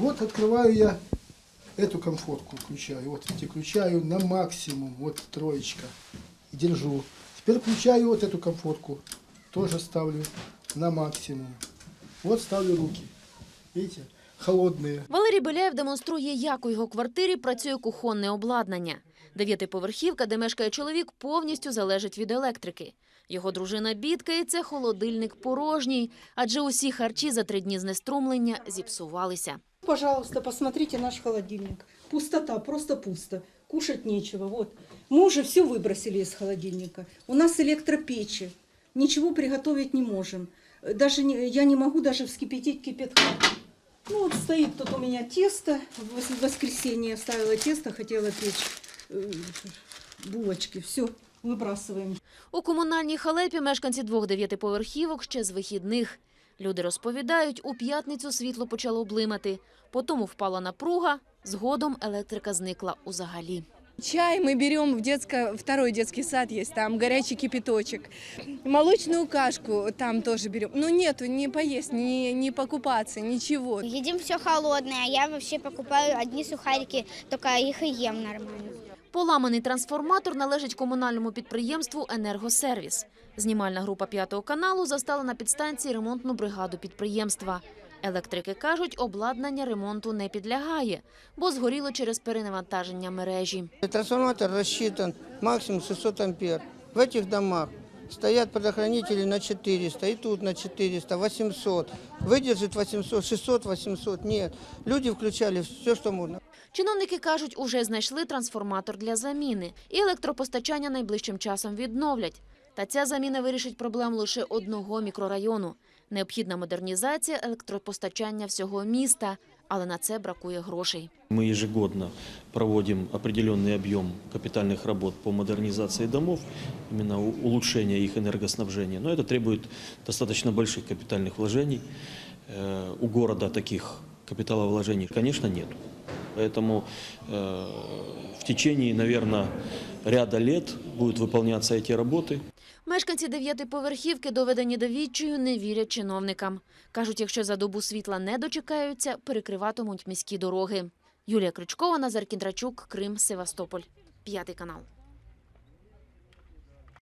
Вот открываю я эту комфортку, включаю. Вот видите, включаю на максимум. Вот троечка. И держу. Теперь включаю вот эту комфортку. Тоже ставлю на максимум. Вот ставлю руки. Видите, холодные. Валерій Беляєв демонструє, як у його квартирі працює кухонне обладнання. Дев'ятиповерхівка, де мешкає чоловік, повністю залежить від електрики. Його дружина бідкається, холодильник порожній, адже усі харчі за три дні знеструмлення зіпсувалися. Пожалуйста, посмотрите наш холодильник. Пустота, просто пусто. Кушать нечего. Вот. Мы уже все выбросили из холодильника. У нас электропечи. Ничего приготовить не можем. Э, Даже не- я не могу даже вскипятить кипятка. Ну вот стоит тут у меня тесто. В вос- воскресенье ставила тесто, хотела печь э, булочки. Все, выбрасываем. У комунальній халепі мешканці двох дев'ятиповерхівок ще з вихідних. Люди розповідають, у п'ятницю світло почало блимати, потім впала напруга, згодом електрика зникла узагалі. Чай мы берем в детско... второй детский сад есть, там горячий кипяточек. Молочную кашку там тоже берем. Ну нету, не поесть, не, не покупаться, ничего. Едим все холодное, а я вообще покупаю одни сухарики, только их и ем нормально. Поламаний трансформатор належить комунальному підприємству «Енергосервіс». Знімальна група п'ятого каналу застала на підстанції ремонтну бригаду підприємства. Електрики кажуть, обладнання ремонту не підлягає, бо згоріло через перенавантаження мережі. Трансформатор рассчитан максимум 600 ампер. В этих домах стоят предохранители на 400, и тут на 400, 800. Выдержит 800, 600, 800. Нет. Люди включали все, что можно. Чиновники кажуть, уже знайшли трансформатор для заміни, і електропостачання найближчим часом відновлять. Та ця заміна вирішить проблему лише одного мікрорайону. Необхідна модернізація електропостачання всього міста, але на це бракує грошей. Мы ежегодно проводим определенный объем капитальных работ по модернизации домов, именно у- улучшения их энергоснабжения. Но это требует достаточно больших капитальных вложений. Э, У города таких капиталовложений, конечно, нет. Поэтому э, в течение, наверное, ряда лет будут выполняться эти работы. Мешканці дев'ятиповерхівки, доведені до відчаю, не вірять чиновникам. Кажуть, якщо за добу світла не дочекаються, перекриватимуть міські дороги. Юлія Кричкова, Назар Кіндрачук, Крим, Севастополь. П'ятий канал.